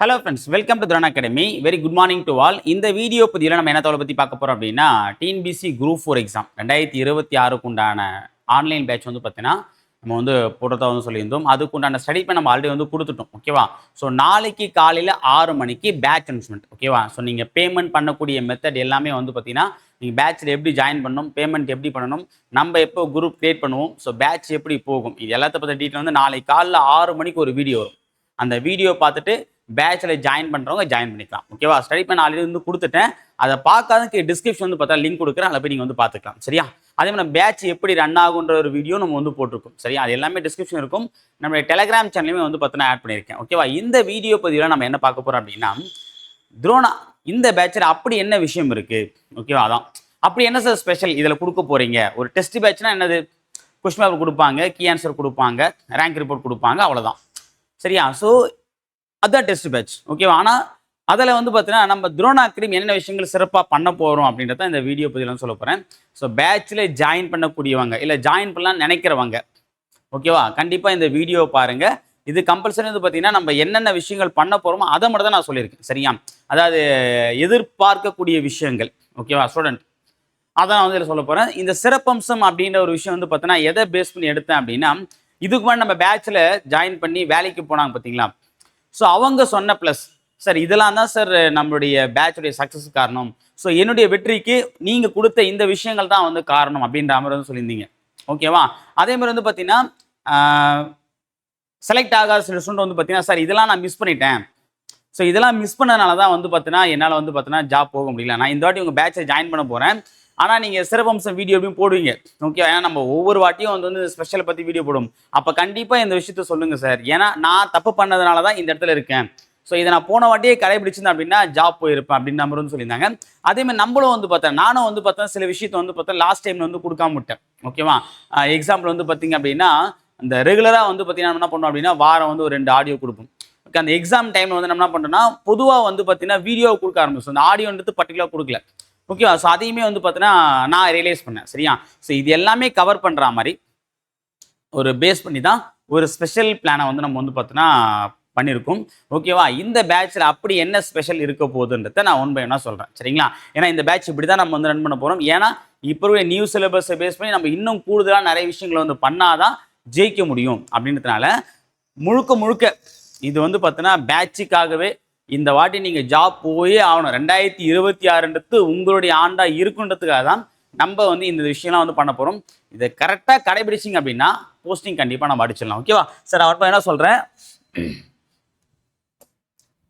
Hello friends welcome to Thuran academy very good morning to all இந்த video பதிவில் நம்ம என்ன தோலை பற்றி பார்க்க போகிறோம் அப்படின்னா டிஎன்பிசி குரூப் ஃபோர் எக்ஸாம் ரெண்டாயிரத்தி இருபத்தி ஆறுக்கு உண்டான ஆன்லைன் பேட்ச் வந்து பார்த்தீங்கன்னா நம்ம வந்து போடுறதா வந்து சொல்லியிருந்தோம். அதுக்கு உண்டான ஸ்டடி பண்ண நம்ம ஆல்ரெடி வந்து கொடுத்துட்டோம் ஓகேவா ஸோ நாளைக்கு காலையில் ஆறு மணிக்கு பேட்ச் அனௌன்ஸ்மெண்ட் ஓகேவா ஸோ நீங்கள் பேமெண்ட் பண்ணக்கூடிய மெத்தட் எல்லாமே வந்து பார்த்தீங்கன்னா நீங்கள் பேட்ச்சில் எப்படி ஜாயின் பண்ணணும் பேமெண்ட் எப்படி பண்ணணும் நம்ம எப்போ குரூப் க்ரியேட் பண்ணுவோம் ஸோ பேட்ச் எப்படி போகும் இது எல்லாத்த பற்றி டீட்டெயில் வந்து நாளைக்கு காலைல ஆறு மணிக்கு ஒரு வீடியோ வரும். அந்த வீடியோ பார்த்துட்டு பேட்சில் ஜாயின் பண்ணுறவங்க ஜாயின் பண்ணிக்கலாம். ஓகேவா ஸ்டடி பண்ண ஆல்ரெடி வந்து கொடுத்துட்டேன். அதை பார்க்காதக்கு டிஸ்கிரிப்ஷன் வந்து பார்த்தா லிங்க் கொடுக்குறேன். அதில் போய் நீங்கள் வந்து பார்த்துக்கலாம். சரியா? அதே மாதிரி பேட்ச் எப்படி ரன் ஆகுன்ற ஒரு வீடியோ நம்ம வந்து போட்டிருக்கோம். சரியா? அது எல்லாமே டிஸ்கிரிப்ஷன் இருக்கும். நம்மளுடைய டெலகிராம் சேனலுமே வந்து பார்த்தீங்கன்னா ஆட் பண்ணியிருக்கேன். ஓகேவா இந்த வீடியோ பதிவில் நம்ம என்ன பார்க்க போகிறோம் அப்படின்னா துரோணா இந்த பேட்சில் அப்படி என்ன விஷயம் இருக்குது ஓகேவா அதான். அப்படி என்ன சார் ஸ்பெஷல் இதில் கொடுக்க போகிறீங்க ஒரு டெஸ்ட் பேட்ச்னா என்னது? கொஸ்டின் பேப்பர் கொடுப்பாங்க கீ ஆன்சர் கொடுப்பாங்க ரேங்க் ரிப்போர்ட் கொடுப்பாங்க அவ்வளோதான் சரியா? ஸோ அதுதான் டெஸ்ட் பேட்ச் ஓகேவா ஆனால் அதில் வந்து பார்த்தீங்கன்னா நம்ம துரோணா அக்ரிம் என்னென்ன விஷயங்கள் சிறப்பாக பண்ண போகிறோம் அப்படின்றத இந்த வீடியோ பதிலாம் சொல்ல போகிறேன் ஸோ பேட்சில் ஜாயின் பண்ணக்கூடியவங்க இல்லை ஜாயின் பண்ணலாம்னு நினைக்கிறவங்க ஓகேவா கண்டிப்பாக இந்த வீடியோ பாருங்கள் இது கம்பல்சரி வந்து பார்த்தீங்கன்னா நம்ம என்னென்ன விஷயங்கள் பண்ண போகிறோமோ அதை மட்டும் தான் நான் சொல்லியிருக்கேன். சரியா? அதாவது எதிர்பார்க்கக்கூடிய விஷயங்கள் ஓகேவா ஸ்டூடெண்ட் அதை நான் வந்து இதில் சொல்ல போகிறேன் இந்த சிறப்பம்சம் அப்படின்ற ஒரு விஷயம் வந்து பார்த்தீங்கன்னா எதை பேஸ் பண்ணி எடுத்தேன் அப்படின்னா இதுக்கு முன்னாடி நம்ம பேட்சில் ஜாயின் பண்ணி வேலைக்கு போனாங்க பார்த்தீங்களா ஸோ அவங்க சொன்ன ப்ளஸ் சார் இதெல்லாம் தான் சார் நம்மளுடைய பேட்சுடைய சக்ஸஸ் காரணம். ஸோ என்னுடைய வெற்றிக்கு நீங்கள் கொடுத்த இந்த விஷயங்கள் தான் வந்து காரணம் அப்படின்ற மாதிரி வந்து சொல்லியிருந்தீங்க. ஓகேவா அதே மாதிரி வந்து பார்த்தீங்கன்னா செலக்ட் ஆகாத சில ஸ்டூடெண்ட் வந்து பார்த்தீங்கன்னா சார் இதெல்லாம் நான் மிஸ் பண்ணிட்டேன். ஸோ இதெல்லாம் மிஸ் பண்ணதுனால தான் வந்து பார்த்தீங்கன்னா என்னால் வந்து பார்த்தீங்கன்னா ஜாப் போக முடியல. நான் இந்த வாட்டி உங்கள் பேட்சை ஜாயின் பண்ண போகிறேன் ஆனால் நீங்கள் சிறப்பம்சம் வீடியோ அப்படின்னு போடுவீங்க. ஓகே ஏன்னா நம்ம ஒவ்வொரு வாட்டியும் வந்து வந்து ஸ்பெஷலை பற்றி வீடியோ போடும். அப்போ கண்டிப்பாக இந்த விஷயத்த சொல்லுங்கள் சார் ஏன்னா நான் தப்பு பண்ணதுனால தான் இந்த இடத்துல இருக்கேன். ஸோ இதை நான் போன வாட்டியே கடைபிடிச்சிருந்தேன் அப்படின்னா ஜாப் போயிருப்பேன் அப்படின்னு நம்பர் வந்து சொல்லியிருந்தாங்க. அதேமாதிரி நம்மளும் வந்து பார்த்தேன். நானும் வந்து பார்த்தேன் சில விஷயத்த வந்து பார்த்தேன் லாஸ்ட் டைமில் வந்து கொடுக்காம விட்டேன். ஓகேவா எக்ஸாம்பிள் வந்து பார்த்தீங்க அப்படின்னா இந்த ரெகுலராக வந்து பார்த்தீங்கன்னா என்ன பண்ணோம் அப்படின்னா வாரம் வந்து ஒரு ரெண்டு ஆடியோ கொடுப்போம். ஓகே அந்த எக்ஸாம் டைமில் வந்து நம்ம என்ன பண்ணுறோம்னா பொதுவாக வந்து பார்த்தீங்கன்னா வீடியோ கொடுக்க ஆரம்பிச்சோம். அந்த ஆடியோன்றது பர்டிகுலர் கொடுக்கல. ஓகேவா ஸோ அதையுமே வந்து பார்த்தீங்கன்னா நான் ரியலைஸ் பண்ணேன் சரியா? ஸோ இது எல்லாமே கவர் பண்ணுற மாதிரி ஒரு பேஸ் பண்ணி தான் ஒரு ஸ்பெஷல் பிளானை வந்து நம்ம வந்து பார்த்தீங்கன்னா பண்ணியிருக்கோம் ஓகேவா இந்த பேட்சில் அப்படி என்ன ஸ்பெஷல் இருக்க போகுதுன்றத நான் ஒன் பை ஒன்னாக சொல்கிறேன் சரிங்களா? ஏன்னா இந்த பேட்ச் இப்படி தான் நம்ம வந்து ரன் பண்ண போகிறோம் ஏன்னா இப்போ இருக்கிற நியூ சிலபஸை பேஸ் பண்ணி நம்ம இன்னும் கூடுதலாக நிறைய விஷயங்களை வந்து பண்ணாதான் ஜெயிக்க முடியும் அப்படின்றதுனால முழுக்க முழுக்க இது வந்து பார்த்தீங்கன்னா பேட்சுக்காகவே இந்த வாட்டி நீங்கள் ஜாப் போயே ஆகணும். ரெண்டாயிரத்தி இருபத்தி ஆறுன்றது உங்களுடைய ஆண்டாக இருக்குன்றதுக்காக தான் நம்ம வந்து இந்த விஷயம்லாம் வந்து பண்ண போகிறோம் இதை கரெக்டாக கடைபிடிச்சிங்க அப்படின்னா போஸ்டிங் கண்டிப்பாக நம்ம அடிச்சிடலாம். ஓகேவா சார் அவர்கிட்ட என்ன சொல்கிறேன்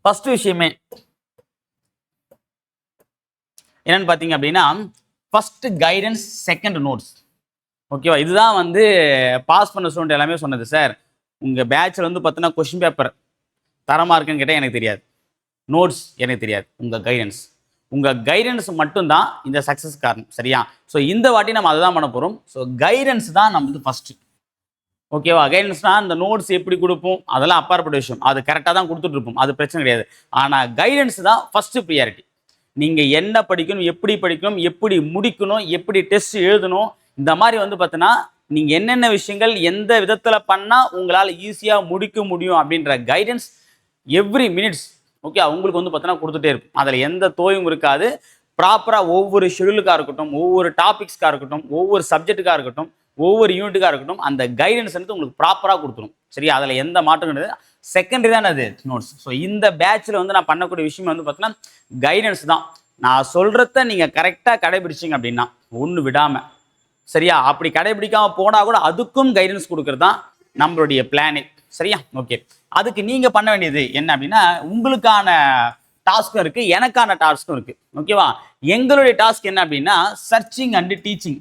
ஃபர்ஸ்ட் விஷயமே என்னன்னு பார்த்தீங்க அப்படின்னா ஃபர்ஸ்ட் கைடன்ஸ் செகண்ட் நோட்ஸ் ஓகேவா இதுதான் வந்து பாஸ் பண்ண ஸ்டூடெண்ட் எல்லாமே சொன்னது சார் உங்கள் பேட்சில் வந்து பார்த்தீங்கன்னா கொஷின் பேப்பர் தரமாக இருக்குன்னு கேட்டால் எனக்கு தெரியாது. நோட்ஸ் எனக்கு தெரியாது. உங்கள் கைடன்ஸ் உங்கள் கைடன்ஸ் மட்டும்தான் இந்த சக்ஸஸ் காரணம். சரியா? ஸோ இந்த வாட்டி நம்ம அதை தான் பண்ண போகிறோம் ஸோ கைடன்ஸ் தான் நம்ம வந்து ஃபஸ்ட்டு ஓகேவா கைடன்ஸ்னா அந்த நோட்ஸ் எப்படி கொடுப்போம்? அதெல்லாம் அப்பாற்பட்ட விஷயம். அது கரெக்டாக தான் கொடுத்துட்ருப்போம் அது பிரச்சனை கிடையாது. ஆனால் கைடன்ஸ் தான் ஃபஸ்ட்டு ப்ரியாரிட்டி நீங்கள் என்ன படிக்கணும் எப்படி படிக்கணும் எப்படி முடிக்கணும் எப்படி டெஸ்ட் எழுதணும் இந்த மாதிரி வந்து பார்த்தீங்கன்னா நீங்கள் என்னென்ன விஷயங்கள் எந்த விதத்தில் பண்ணால் உங்களால் ஈஸியாக முடிக்க முடியும் அப்படின்ற கைடன்ஸ் எவ்ரி மினிட்ஸ் ஓகே அவங்களுக்கு வந்து பார்த்தோன்னா கொடுத்துட்டே இருக்கும் அதில் எந்த தோயும் இருக்காது. ப்ராப்பராக ஒவ்வொரு ஷெடியூலுக்காக இருக்கட்டும் ஒவ்வொரு டாபிக்ஸ்க்காக இருக்கட்டும் ஒவ்வொரு சப்ஜெக்ட்டுக்காக இருக்கட்டும் ஒவ்வொரு யூனிட்டுக்காக இருக்கட்டும் அந்த கைடன்ஸ் வந்து உங்களுக்கு ப்ராப்பராக கொடுத்துரும். சரியா? அதில் எந்த மாற்றம் கிடையாது. செகண்டரி தான் அது? நோட்ஸ் ஸோ இந்த பேட்சில் வந்து நான் பண்ணக்கூடிய விஷயம் வந்து பார்த்தீங்கன்னா கைடன்ஸ் தான். நான் சொல்கிறத நீங்கள் கரெக்டாக கடைபிடிச்சிங்க அப்படின்னா ஒன்று விடாமல் சரியா? அப்படி கடைபிடிக்காமல் போனால் கூட அதுக்கும் கைடன்ஸ் கொடுக்குறது தான் நம்மளுடைய பிளானே சரியா? ஓகே அதுக்கு நீங்கள் பண்ண வேண்டியது என்ன அப்படின்னா உங்களுக்கான டாஸ்க்கும் இருக்குது எனக்கான டாஸ்க்கும் இருக்குது ஓகேவா எங்களுடைய டாஸ்க் என்ன அப்படின்னா சர்ச்சிங் அண்டு டீச்சிங்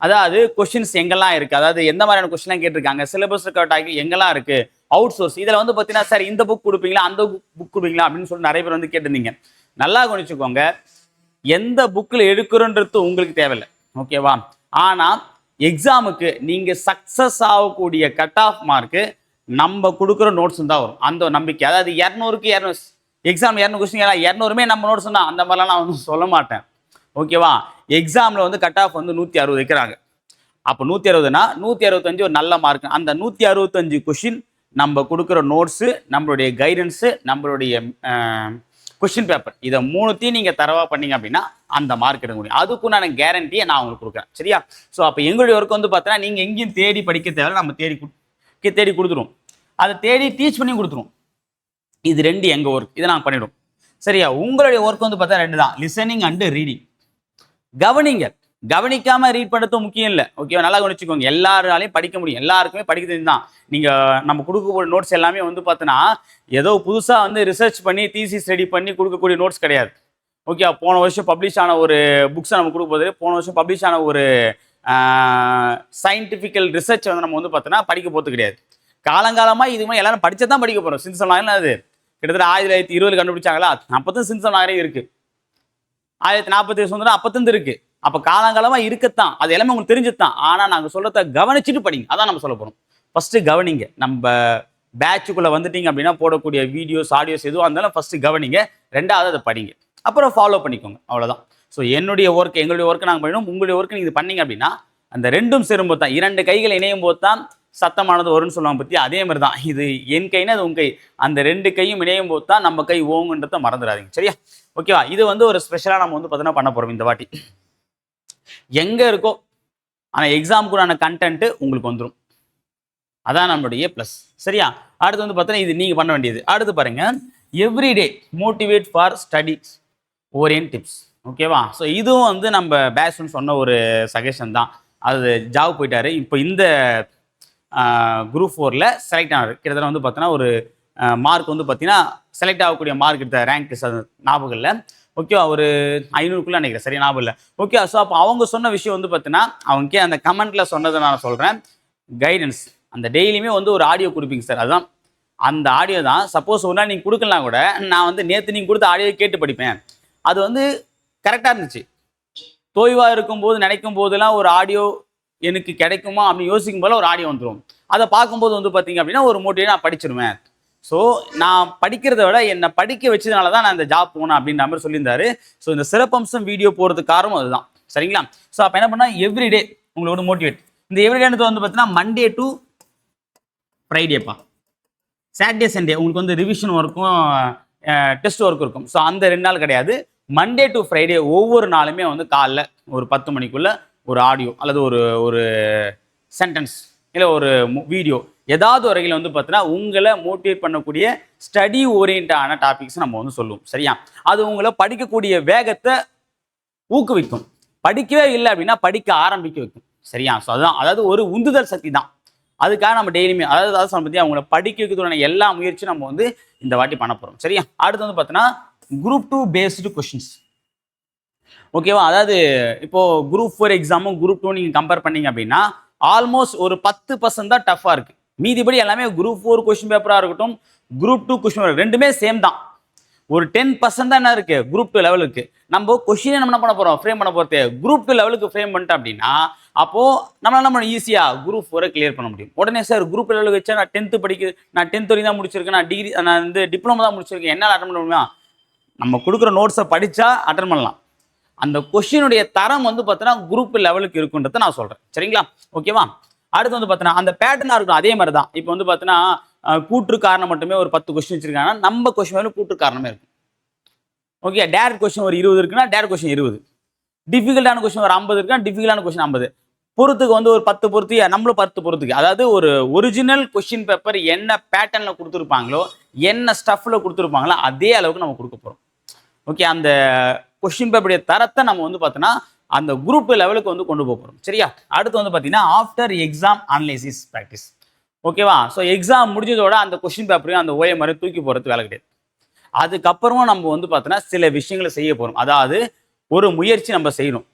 அதாவது கொஷின்ஸ் எங்கெல்லாம் இருக்குது அதாவது எந்த மாதிரியான கொஷின்லாம் கேட்டிருக்காங்க? சிலபஸ் கட்டாகி எங்கெல்லாம் இருக்குது அவுட் சோர்ஸ் இதில் வந்து பார்த்தீங்கன்னா சார் இந்த புக் கொடுப்பீங்களா? அந்த புக் கொடுப்பீங்களா? அப்படின்னு சொல்லி நிறைய பேர் வந்து கேட்டிருந்தீங்க. நல்லா கவனிச்சுக்கோங்க. எந்த புக்கில் எடுக்கிறோன்றது உங்களுக்கு தேவையில்லை. ஓகேவா ஆனால் எக்ஸாமுக்கு நீங்கள் சக்ஸஸ் ஆகக்கூடிய கட் ஆஃப் மார்க்கு நம்ம கொடுக்குற நோட்ஸும் தான் வரும். அந்த நம்பிக்கை. அதாவது இரநூறுக்கு இரநூறு எக்ஸாம் இரநூறு கொஸ்டின் இரநூறுமே நம்ம நோட்ஸ் தான். அந்த மாதிரிலாம் நான் வந்து சொல்ல மாட்டேன். ஓகேவா எக்ஸாமில் வந்து கட் ஆஃப் வந்து நூற்றி அறுபது வைக்கிறாங்க. அப்போ நூற்றி அறுபதுனா நூற்றி அறுபத்தஞ்சு ஒரு நல்ல மார்க் அந்த நூற்றி அறுபத்தஞ்சு கொஷின் நம்ம கொடுக்குற நோட்ஸு நம்மளுடைய கைடன்ஸு நம்மளுடைய கொஷின் பேப்பர் இதை மூணுத்தையும் நீங்கள் தரவா பண்ணீங்க அப்படின்னா அந்த மார்க் எடுக்க முடியும். அதுக்குண்டான கேரண்டியை நான் உங்களுக்கு கொடுக்குறேன். சரியா? ஸோ அப்போ எங்களுடைய ஒர்க் வந்து பார்த்தீங்கன்னா நீங்கள் எங்கேயும் தேடி படிக்க தேவை நம்ம தேடி தேடி கொடுத்துரும். அதை தேடி டீச் பண்ணி கொடுத்துருவோம் இது ரெண்டு எங்கள் ஒர்க் இதை நாங்கள் பண்ணிவிடும் சரியா? உங்களுடைய ஒர்க் வந்து பார்த்தா ரெண்டு தான். லிசனிங் அண்டு ரீடிங் கவனிங்க. கவனிக்காம ரீட் பண்ணுறது முக்கியம் இல்லை. ஓகேவா நல்லா கவனிச்சுக்கோங்க. எல்லாராலையும் படிக்க முடியும். எல்லாருக்குமே படிக்க தெரிஞ்சுதான் தான். நீங்கள் நம்ம கொடுக்கக்கூடிய நோட்ஸ் எல்லாமே வந்து பார்த்தோன்னா ஏதோ புதுசாக வந்து ரிசர்ச் பண்ணி தீசிஸ் ரெடி பண்ணி கொடுக்கக்கூடிய நோட்ஸ் கிடையாது. ஓகே போன வருஷம் பப்ளிஷ் ஆன ஒரு புக்ஸை நம்ம கொடுக்க போன வருஷம் பப்ளிஷ் ஆன ஒரு சயின்டிஃபிக்கல் ரிசர்ச் வந்து நம்ம வந்து பார்த்தோன்னா படிக்க போகிறது கிடையாது. காலங்காலமாக இது மாதிரி எல்லாரும் படிச்சா தான் படிக்க போகிறோம் சின்சம் நாகரிகம் அது கிட்டத்தட்ட ஆயிரத்தி தொள்ளாயிரத்தி இருபது கண்டுபிடிச்சாங்களா? அப்போதான் சின்சம் நாகரிகம் இருக்குது ஆயிரத்தி நாற்பத்தி சுதந்திரம் அப்பத்திலிருந்து இருக்குது அப்போ காலங்காலமாக இருக்கத்தான். அது எல்லாமே உங்களுக்கு தெரிஞ்சுதான் ஆனால் நாங்கள் சொல்கிறத கவனிச்சுட்டு படிங்க. அதான் நம்ம சொல்ல போகிறோம் ஃபஸ்ட்டு கவனிங்க. நம்ம பேட்சுக்குள்ளே வந்துட்டீங்க அப்படின்னா போடக்கூடிய வீடியோஸ் ஆடியோஸ் எதுவும் இருந்தாலும் ஃபஸ்ட்டு கவனிங்க. ரெண்டாவது அதை படிங்க. அப்புறம் ஃபாலோ பண்ணிக்கோங்க. அவ்வளோதான் ஸோ என்னுடைய ஒர்க் எங்களுடைய ஒர்க்கை நாங்கள் பண்ணணும் உங்களுடைய ஒர்க் நீங்கள் பண்ணீங்க அப்படின்னா அந்த ரெண்டும் சேரும்போது தான் இரண்டு கைகள் இணையும் போது தான் சத்தமானது வரும்னு சொல்லுவாங்க பற்றி அதே மாதிரி தான் இது என் கைனா அது உன் கை. அந்த ரெண்டு கையும் இணையும் போது தான் நம்ம கை ஓங்குன்றத மறந்துடாதீங்க. சரியா? ஓகேவா இது வந்து ஒரு ஸ்பெஷலாக நம்ம வந்து பார்த்தீங்கன்னா பண்ண போகிறோம் இந்த வாட்டி. எங்கே இருக்கோ ஆனால் எக்ஸாமுக்குறான கண்டென்ட்டு உங்களுக்கு வந்துடும் அதான் நம்மளுடைய ப்ளஸ் சரியா? அடுத்து வந்து பார்த்தீங்கன்னா இது நீங்கள் பண்ண வேண்டியது. அடுத்து பாருங்கள் எவ்ரிடே மோட்டிவேட் ஃபார் ஸ்டடிஸ் ஓரியன் டிப்ஸ் ஓகேவா? ஸோ இதுவும் வந்து நம்ம பேஸ்ட்னு சொன்ன ஒரு சஜஷன் தான். அது ஜாப் போயிட்டாரு. இப்போ இந்த குரூப் ஃபோரில் செலக்ட் ஆனார். கிட்டத்தட்ட வந்து பார்த்தீங்கன்னா ஒரு மார்க் வந்து பார்த்தீங்கன்னா செலக்ட் ஆகக்கூடிய மார்க் எடுத்த ரேங்க் ஞாபகம் இல்லை. ஓகேவா? ஒரு ஐநூறுக்குள்ளே நினைக்கிறேன். சரியா? ஞாபகம் இல்லை. ஓகே ஸோ அப்போ அவங்க சொன்ன விஷயம் வந்து பார்த்தீங்கன்னா அவங்க அந்த கமெண்ட்ல சொன்னதை நான் சொல்கிறேன் கைடன்ஸ் அந்த டெய்லியுமே வந்து ஒரு ஆடியோ கொடுப்பீங்க சார் அதுதான். அந்த ஆடியோ தான். சப்போஸ் ஒரு நாள் நீங்கள் கொடுக்கலாம் கூட நான் வந்து நேற்று நீங்கள் கொடுத்த ஆடியோ கேட்டு படிப்பேன். அது வந்து கரெக்டாக இருந்துச்சு. தோய்வாக இருக்கும்போது நினைக்கும் போதெல்லாம் ஒரு ஆடியோ எனக்கு கிடைக்குமா அப்படின்னு யோசிக்கும் போல ஒரு ஆடியோ வந்துடும் அதை பார்க்கும்போது வந்து பார்த்தீங்க அப்படின்னா ஒரு மோட்டிவே நான் படிச்சிருவேன். ஸோ நான் படிக்கிறத விட என்னை படிக்க வச்சதுனால தான் நான் இந்த ஜாப் போனேன் அப்படின்ற மாதிரி சொல்லியிருந்தாரு. ஸோ இந்த சிறப்பம்சம் வீடியோ போகிறதுக்கு காரணம் அதுதான். சரிங்களா? ஸோ அப்போ என்ன பண்ணால் எவ்ரிடே உங்களோட மோட்டிவேட் இந்த எவ்ரிடேன்றது வந்து பார்த்தீங்கன்னா மண்டே டு ஃப்ரைடேப்பா சாட்டர்டே சண்டே உங்களுக்கு வந்து ரிவிஷன் ஒர்க்கும் டெஸ்ட் ஒர்க் இருக்கும். ஸோ அந்த ரெண்டு நாள் கிடையாது. மண்டே டு ஃப்ரைடே ஒவ்வொரு நாளுமே வந்து காலைல ஒரு பத்து மணிக்குள்ள ஒரு ஆடியோ அல்லது ஒரு ஒரு சென்டென்ஸ் இல்லை ஒரு வீடியோ ஏதாவது வரையில் வந்து பார்த்தீங்கன்னா உங்களை மோட்டிவேட் பண்ணக்கூடிய ஸ்டடி ஓரியன்டான டாபிக்ஸ் நம்ம வந்து சொல்லுவோம். சரியா? அது உங்களை படிக்கக்கூடிய வேகத்தை ஊக்குவிக்கும். படிக்கவே இல்லை அப்படின்னா படிக்க ஆரம்பிக்க வைக்கும். சரியா? ஸோ அதுதான் அதாவது ஒரு உந்துதல் சக்தி தான். அதுக்காக நம்ம டெய்லியுமே அதாவது அதாவது பற்றி அவங்கள படிக்க வைக்கிறதுக்கான எல்லா முயற்சியும் நம்ம வந்து இந்த வாட்டி பண்ண போகிறோம் சரியா? அடுத்து வந்து பார்த்தீங்கன்னா குரூப் டூ பேஸ்டு கொஷின்ஸ் ஓகேவா அதாவது இப்போது குரூப் ஃபோர் எக்ஸாமும் குரூப் டூ நீங்கள் கம்பேர் பண்ணீங்க அப்படின்னா ஆல்மோஸ்ட் ஒரு பத்து பர்சன்ட் தான் டஃப்பாக இருக்குது மீதிபடி எல்லாமே குரூப் ஃபோர் கொஷின் பேப்பராக இருக்கட்டும் குரூப் டூ கொஷின் பேப்பர் ரெண்டுமே சேம் தான். ஒரு டென் பர்சன்ட் தான் என்ன இருக்குது குரூப் டூ லெவலுக்கு நம்ம கொஷினை நம்ம என்ன பண்ண போகிறோம் ஃப்ரேம் பண்ண போகிறது குரூப் டூ லெவலுக்கு ஃப்ரேம் பண்ணிட்டோம் அப்படின்னா அப்போது நம்மளால் நம்ம ஈஸியாக குரூப் ஃபோரை கிளியர் பண்ண முடியும். உடனே சார் குரூப் லெவலுக்கு வச்சா நான் டென்த்து படிக்க நான் டென்த் வரைக்கும் தான் முடிச்சிருக்கேன். நான் டிகிரி நான் வந்து டிப்ளமோ தான் முடிச்சிருக்கேன். என்னால் அட்டன் பண்ண முடியுமா? நம்ம கொடுக்குற நோட்ஸை படித்தா அட்டன் பண்ணலாம். அந்த கொஷினுடைய தரம் வந்து பார்த்தீங்கன்னா குரூப் லெவலுக்கு இருக்குன்றதை நான் சொல்கிறேன் சரிங்களா? ஓகேவா அடுத்து வந்து பார்த்தீங்கன்னா அந்த பேட்டர்னாக இருக்கும் அதே மாதிரி தான் இப்போ வந்து பார்த்தீங்கன்னா கூற்று காரணம் மட்டுமே ஒரு பத்து கொஸ்டின் வச்சிருக்காங்கன்னா நம்ம கொஸ்டின் மேலும் கூற்று காரணமே இருக்கும். ஓகே டேரக்ட் கொஸ்டின் ஒரு இருபது இருக்குன்னா டேரக்ட் கொஸ்டின் இருபது. டிஃபிகல்ட்டான கொஸ்டின் ஒரு ஐம்பது இருக்குன்னா டிஃபிகல்ட்டான கொஸ்டின் ஐம்பது. பொறுத்துக்கு வந்து ஒரு பத்து பொறுத்து நம்மளும் பத்து பொறுத்துக்கு. அதாவது ஒரு ஒரிஜினல் கொஸ்டின் பேப்பர் என்ன பேட்டர்னில் கொடுத்துருப்பாங்களோ என்ன ஸ்டஃப்பில் கொடுத்துருப்பாங்களோ அதே அளவுக்கு நம்ம கொடுக்க போகிறோம் ஓகே அந்த கொஸ்டின் பேப்பருடைய தரத்தை நம்ம வந்து பார்த்தோன்னா அந்த குரூப் லெவலுக்கு வந்து கொண்டு போக போகிறோம் சரியா? அடுத்து வந்து பார்த்தீங்கன்னா ஆஃப்டர் எக்ஸாம் அனலைசிஸ் ப்ராக்டிஸ் ஓகேவா ஸோ எக்ஸாம் முடிஞ்சதோட அந்த கொஸ்டின் பேப்பரையும் அந்த ஓஎம்ஆரையும் தூக்கி போகிறது வேலை கிடையாது. அதுக்கப்புறமும் நம்ம வந்து பார்த்தோன்னா சில விஷயங்களை செய்ய போகிறோம் அதாவது ஒரு முயற்சி நம்ம செய்யணும்.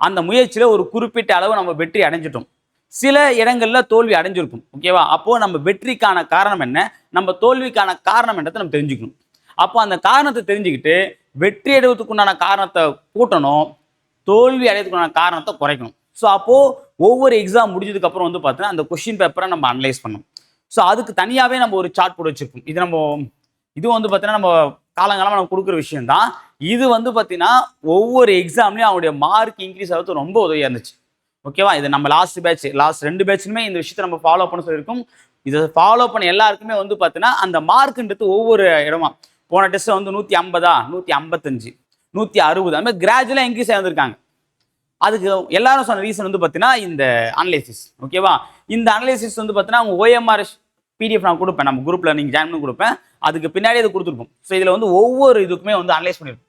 அந்த முயற்சியில் ஒரு குறிப்பிட்ட அளவு நம்ம வெற்றி அடைஞ்சிட்டோம். சில இடங்களில் தோல்வி அடைஞ்சிருக்கும். ஓகேவா அப்போது நம்ம வெற்றிக்கான காரணம் என்ன? நம்ம தோல்விக்கான காரணம் என்னத்தை நம்ம தெரிஞ்சுக்கணும். அப்போ அந்த காரணத்தை தெரிஞ்சுக்கிட்டு வெற்றி அடைவதற்குண்டான காரணத்தை கூட்டணும் தோல்வி அடைவதற்குண்டான காரணத்தை குறைக்கணும். ஸோ அப்போது ஒவ்வொரு எக்ஸாம் முடிஞ்சதுக்கு அப்புறம் வந்து பார்த்தீங்கன்னா அந்த கொஷின் பேப்பரை நம்ம அனலைஸ் பண்ணணும். ஸோ அதுக்கு தனியாகவே நம்ம ஒரு சார்ட் போட்டு வச்சிருப்போம். இது நம்ம இது வந்து பார்த்தீங்கன்னா நம்ம காலங்காலமாக நம்ம கொடுக்குற விஷயம் தான் இது வந்து பார்த்தீங்கன்னா ஒவ்வொரு எக்ஸாம்லேயும் அவனுடைய மார்க் இன்க்ரீஸ் ஆகிறது ரொம்ப உதவியாக இருந்துச்சு. ஓகேவா இது நம்ம லாஸ்ட் பேட்ச் லாஸ்ட் ரெண்டு பேட்ச்லுமே இந்த விஷயத்தை நம்ம ஃபாலோ பண்ண சொல்லியிருக்கோம். இதை ஃபாலோ பண்ண எல்லாருக்குமே வந்து பார்த்தீங்கன்னா அந்த மார்க்குன்றது ஒவ்வொரு இடமா. போன டெஸ்ட் வந்து நூற்றி ஐம்பதா? நூற்றி ஐம்பத்தஞ்சு. நூற்றி அறுபது. அந்த மாதிரி கிராஜுவலாக இன்க்ரீஸ் ஆகிருக்காங்க அதுக்கு எல்லாரும் சொன்ன ரீசன் வந்து பார்த்தீங்கன்னா இந்த அனலைசிஸ் ஓகேவா இந்த அனலைசிஸ் வந்து பார்த்தீங்கன்னா அவங்க ஓஎம்ஆர் பிடிஎஃப் நான் கொடுப்பேன். நம்ம குரூப்பில் நீங்கள் ஜாயின் பண்ணி கொடுப்பேன். அதுக்கு பின்னாடி அது கொடுத்துருப்போம். ஸோ இதில் வந்து ஒவ்வொரு இதுக்குமே வந்து அனலைஸ் பண்ணியிருப்போம்